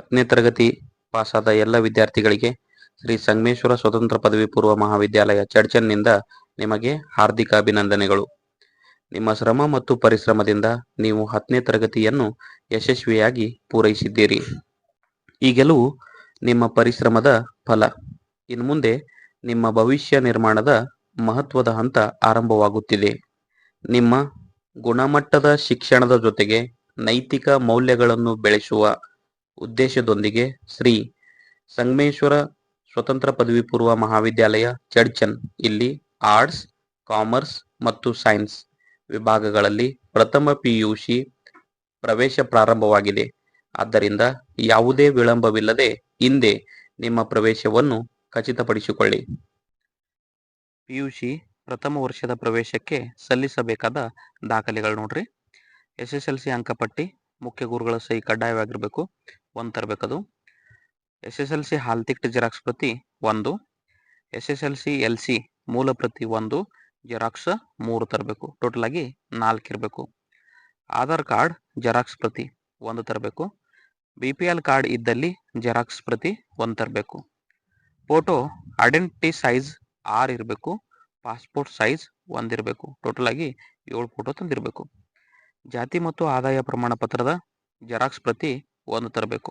ಹತ್ತನೇ ತರಗತಿ ಪಾಸಾದ ಎಲ್ಲ ವಿದ್ಯಾರ್ಥಿಗಳಿಗೆ ಶ್ರೀ ಸಂಗಮೇಶ್ವರ ಸ್ವತಂತ್ರ ಪದವಿ ಪೂರ್ವ ಮಹಾವಿದ್ಯಾಲಯ ಚರ್ಚನ್ನಿಂದ ನಿಮಗೆ ಹಾರ್ದಿಕ ಅಭಿನಂದನೆಗಳು. ನಿಮ್ಮ ಶ್ರಮ ಮತ್ತು ಪರಿಶ್ರಮದಿಂದ ನೀವು ಹತ್ತನೇ ತರಗತಿಯನ್ನು ಯಶಸ್ವಿಯಾಗಿ ಪೂರೈಸಿದ್ದೀರಿ. ಈ ಗೆಲುವು ನಿಮ್ಮ ಪರಿಶ್ರಮದ ಫಲ. ಇನ್ನು ಮುಂದೆ ನಿಮ್ಮ ಭವಿಷ್ಯ ನಿರ್ಮಾಣದ ಮಹತ್ವದ ಹಂತ ಆರಂಭವಾಗುತ್ತಿದೆ. ನಿಮ್ಮ ಗುಣಮಟ್ಟದ ಶಿಕ್ಷಣದ ಜೊತೆಗೆ ನೈತಿಕ ಮೌಲ್ಯಗಳನ್ನು ಬೆಳೆಸುವ ಉದ್ದೇಶದೊಂದಿಗೆ ಶ್ರೀ ಸಂಗಮೇಶ್ವರ ಸ್ವತಂತ್ರ ಪದವಿ ಪೂರ್ವ ಮಹಾವಿದ್ಯಾಲಯ, ಚಡ್ಚನ್. ಇಲ್ಲಿ ಆರ್ಟ್ಸ್, ಕಾಮರ್ಸ್ ಮತ್ತು ಸೈನ್ಸ್ ವಿಭಾಗಗಳಲ್ಲಿ ಪ್ರಥಮ ಪಿಯುಸಿ ಪ್ರವೇಶ ಪ್ರಾರಂಭವಾಗಿದೆ. ಆದ್ದರಿಂದ ಯಾವುದೇ ವಿಳಂಬವಿಲ್ಲದೆ ಹಿಂದೆ ನಿಮ್ಮ ಪ್ರವೇಶವನ್ನು ಖಚಿತಪಡಿಸಿಕೊಳ್ಳಿ. ಪಿಯುಸಿ ಪ್ರಥಮ ವರ್ಷದ ಪ್ರವೇಶಕ್ಕೆ ಸಲ್ಲಿಸಬೇಕಾದ ದಾಖಲೆಗಳು ನೋಡ್ರಿ. ಎಸ್ ಎಸ್ ಎಲ್ ಸಿ ಅಂಕಪಟ್ಟಿ, ಮುಖ್ಯ ಗುರುಗಳ ಸಹಿ ಕಡ್ಡಾಯವಾಗಿರಬೇಕು. ಒಂದು ತರಬೇಕದು. S S L C hall ticket xerox ಪ್ರತಿ ಒಂದು. S S L C L C ಮೂಲ ಪ್ರತಿ ಒಂದು. ಜೆರಾಕ್ಸ್ ಮೂರು ತರಬೇಕು. ಟೋಟಲ್ ಆಗಿ ನಾಲ್ಕು ಇರಬೇಕು. ಆಧಾರ್ ಕಾರ್ಡ್ ಜೆರಾಕ್ಸ್ ಪ್ರತಿ ಒಂದು ತರಬೇಕು. ಬಿ ಪಿ ಎಲ್ ಕಾರ್ಡ್ ಇದ್ದಲ್ಲಿ ಜೆರಾಕ್ಸ್ ಪ್ರತಿ ಒಂದು ತರಬೇಕು. ಫೋಟೋ ಐಡೆಂಟಿಟಿ ಸೈಜ್ ಆರು ಇರಬೇಕು. ಪಾಸ್ಪೋರ್ಟ್ ಸೈಜ್ ಒಂದಿರಬೇಕು ಟೋಟಲ್ ಆಗಿ ಏಳು ಫೋಟೋ ತಂದಿರಬೇಕು. ಜಾತಿ ಮತ್ತು ಆದಾಯ ಪ್ರಮಾಣ ಪತ್ರದ ಜೆರಾಕ್ಸ್ ಪ್ರತಿ ಒಂದು ತರಬೇಕು.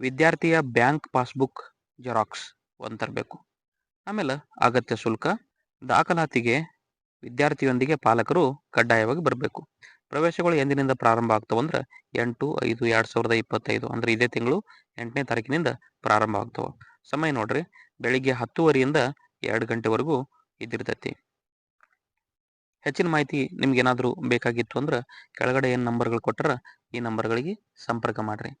ವಿದ್ಯಾರ್ಥಿಯ ಬ್ಯಾಂಕ್ ಪಾಸ್ಬುಕ್ ಜೆರಾಕ್ಸ್ ಒಂದು ತರಬೇಕು. ಆಮೇಲೆ ಅಗತ್ಯ ಶುಲ್ಕ, ದಾಖಲಾತಿಗೆ ವಿದ್ಯಾರ್ಥಿಯೊಂದಿಗೆ ಪಾಲಕರು ಕಡ್ಡಾಯವಾಗಿ ಬರಬೇಕು. ಪ್ರವೇಶಗಳು ಎಂದಿನಿಂದ ಪ್ರಾರಂಭ ಆಗ್ತಾವಂದ್ರೆ ಎಂಟು, ಐದು, ಎರಡು ಸಾವಿರದ ಇಪ್ಪತ್ತೈದು ಅಂದ್ರೆ ಇದೇ ತಿಂಗಳು ಎಂಟನೇ ತಾರೀಕಿನಿಂದ ಪ್ರಾರಂಭ ಆಗ್ತಾವ. ಸಮಯ ನೋಡ್ರಿ, ಬೆಳಿಗ್ಗೆ ಹತ್ತುವರಿಯಿಂದ ಎರಡು ಗಂಟೆವರೆಗೂ ಇದಿರ್ತೈತಿ ಹೆಚ್ಚಿನ ಮಾಹಿತಿ ನಿಮ್ಗೆ ಏನಾದರೂ ಬೇಕಾಗಿತ್ತು ಅಂದ್ರೆ ಕೆಳಗಡೆ ಏನು ನಂಬರ್ಗಳು ಕೊಟ್ಟರೆ ಈ ನಂಬರ್ಗಳಿಗೆ ಸಂಪರ್ಕ ಮಾಡ್ರಿ.